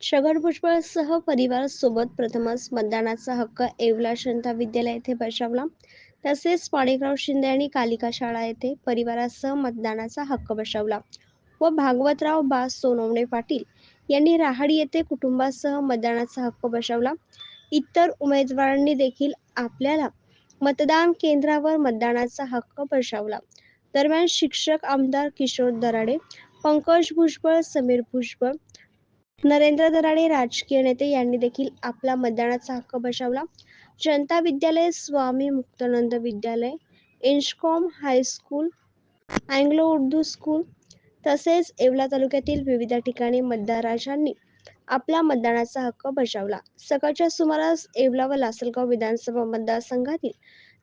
छगन भुजबळसह परिवारासोबत प्रथमच मतदानाचा हक्क येवला जनता विद्यालय येथे बजावला. तसेच माणिकराव शिंदे आणि कालिका शाळा येथे परिवारासह मतदानाचा हक्क बजावला. व भागवतराव बा सोनवणे पाटील यांनी राहाडी येथे कुटुंबासह मतदानाचा हक्क बजावला. इतर उमेदवारांनी देखील आपल्याला मतदान केंद्रावर मतदानाचा हक्क बजावला. दरम्यान शिक्षक आमदार किशोर दराडे पंकज भुजबळ समीर भुजबळ नरेंद्र दराडे राजकीय नेते यांनी देखील आपला मतदानाचा हक्क बजावला. जनता विद्यालय स्वामी मुक्तानंद विद्यालय इंशकॉम high school Anglo Urdu school तसेच येवला तालुक्यातील विविध ठिकाणी मतदारांनी आपला मतदानाचा हक्क बजावला. सकाळच्या सुमारास येवला व लासलगाव विधानसभा मतदारसंघातील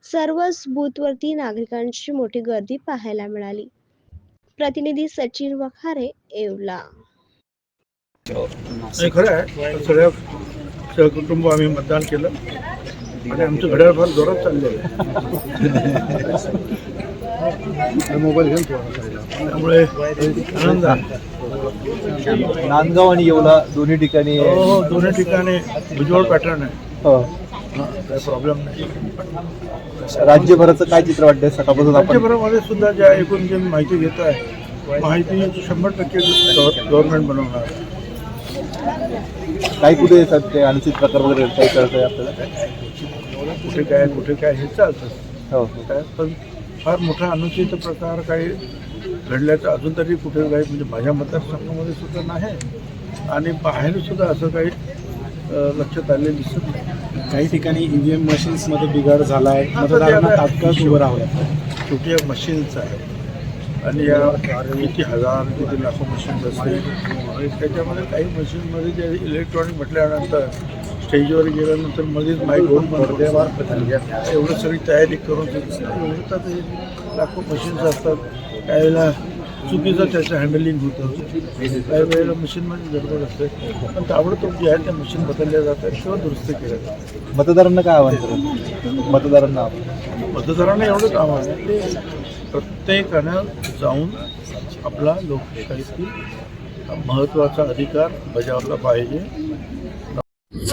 सर्वच बूथवरती नागरिकांची मोठी गर्दी पाहायला मिळाली. प्रतिनिधी सचिन वखारे येवला. नाही खरं आहे. सगळ्या सहकुटुंब आम्ही मतदान केलं. आणि आमचं घड्याळ फार जोरात चाललेलं आहे. मोबाईल घेऊन त्यामुळे आनंद आहे. नांदगाव आणि येवला दोन्ही ठिकाणी हो हो, दोन्ही ठिकाणी भुजबळ पॅटर्न आहे. हो. हा, काही प्रॉब्लेम नाही. राज्यभराचं काय चित्र वाटतंय? सकाळपासून आपण राज्यभरामध्ये सुद्धा ज्या एकूण जे माहिती घेत आहे माहिती शंभर टक्के गव्हर्नमेंट बनवणार. काही कुठे सध्या अनुचित प्रकार वगैरे काही कळत आहे आपल्याला? कुठे काय कुठे काय हे चालतं. हो. हो. काय पण फार मोठा अनुचित प्रकार काही घडल्याचं अजून तरी कुठे काही म्हणजे माझ्या मतदारसंघामध्ये सुद्धा नाही. आणि बाहेर सुद्धा असं काही लक्षात आलेलं दिसत नाही. काही ठिकाणी ईव्हीएम मशीन्समध्ये बिघाड झाला आहे ते मतदारांना तात्काळ उभं राहावं शेवटी या मशीन्स आहे. आणि या किती हजार किती लाखो मशीन्स असतील. त्याच्यामध्ये काही मशीनमध्ये जे इलेक्ट्रॉनिक म्हटल्यानंतर स्टेजवर गेल्यानंतर मध्येच माईक होऊन पडद्यावर एवढं सगळी तयारी करून ते होतात लाखो मशीन्स असतात. काही वेळेला चुकीचं त्याचं हँडलिंग होतं. काही वेळेला मशीनमध्ये गडबड असते. पण ताबडतोब जे आहे त्या मशीन बदलल्या जातात किंवा दुरुस्त केल्या जातात मतदारांना काय आव्हान मतदारांना मतदारांना एवढंच आव्हान आहे की प्रत्येकानं जाऊन आपला लोकशाहीतील महत्त्वाचा अधिकार बजावला पाहिजे.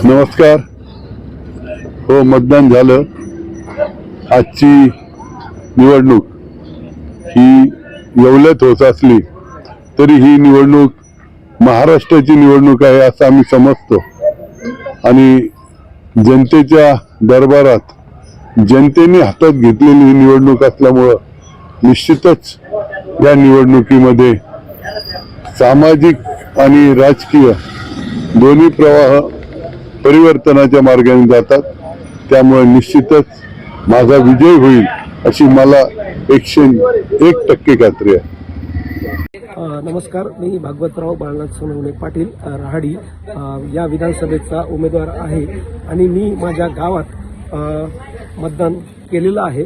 नमस्कार. हो मतदान झालं. आजची निवडणूक ही येवल्यात होत असली तरी ही निवडणूक महाराष्ट्राची निवडणूक आहे असं आम्ही समजतो. आणि जनतेच्या दरबारात जनतेने हातात घेतलेली ही निवडणूक असल्यामुळं निश्चितच या निवडणुकीमध्ये सामाजिक आणि राजकीय दोन्ही प्रवाह परिवर्तनाच्या मार्गाने जातात. त्यामुळे निश्चितच माझा विजय होईल अशी मला एकशे एक टक्के खात्री आहे. नमस्कार मी भागवतराव बाळनाथ सोनवणे पाटील राहाडी या विधानसभेचा उमेदवार आहे. आणि मी माझ्या गावात मतदान केलेलं आहे.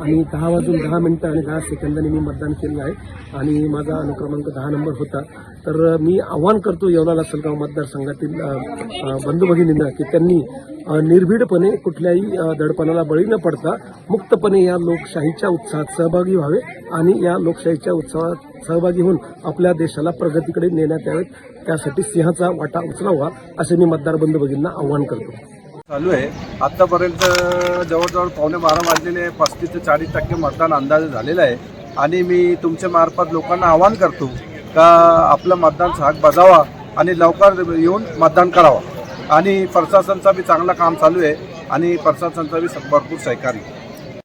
आणि दहा वाजून दहा मिनिटं आणि दहा सेकंदांनी मी मतदान केलं आहे. आणि माझा अनुक्रमांक दहा नंबर होता. तर मी आव्हान करतो येवला लासलगाव मतदारसंघातील बंधू भगिनींना की त्यांनी निर्भीडपणे कुठल्याही दडपणाला बळी न पडता मुक्तपणे या लोकशाहीच्या उत्साहात सहभागी व्हावे आणि या लोकशाहीच्या उत्सवात सहभागी होऊन आपल्या देशाला प्रगतीकडे नेण्यात यावेत. त्यासाठी सिंहाचा वाटा उचलावा असे मी मतदार बंधू भगिनींना आव्हान करतो. चालू आहे. आत्तापर्यंत जवळजवळ पावणे बारा वाजलेले पस्तीस ते चाळीस टक्के मतदान अंदाजे झालेलं आहे. आणि मी तुमच्या मार्फत लोकांना आवाहन करतो का आपलं मतदान साग बजावा आणि लवकर येऊन मतदान करावं. आणि प्रशासनचा बी चांगलं काम चालू आहे. आणि प्रशासनचा बी भरपूर सहकार्य.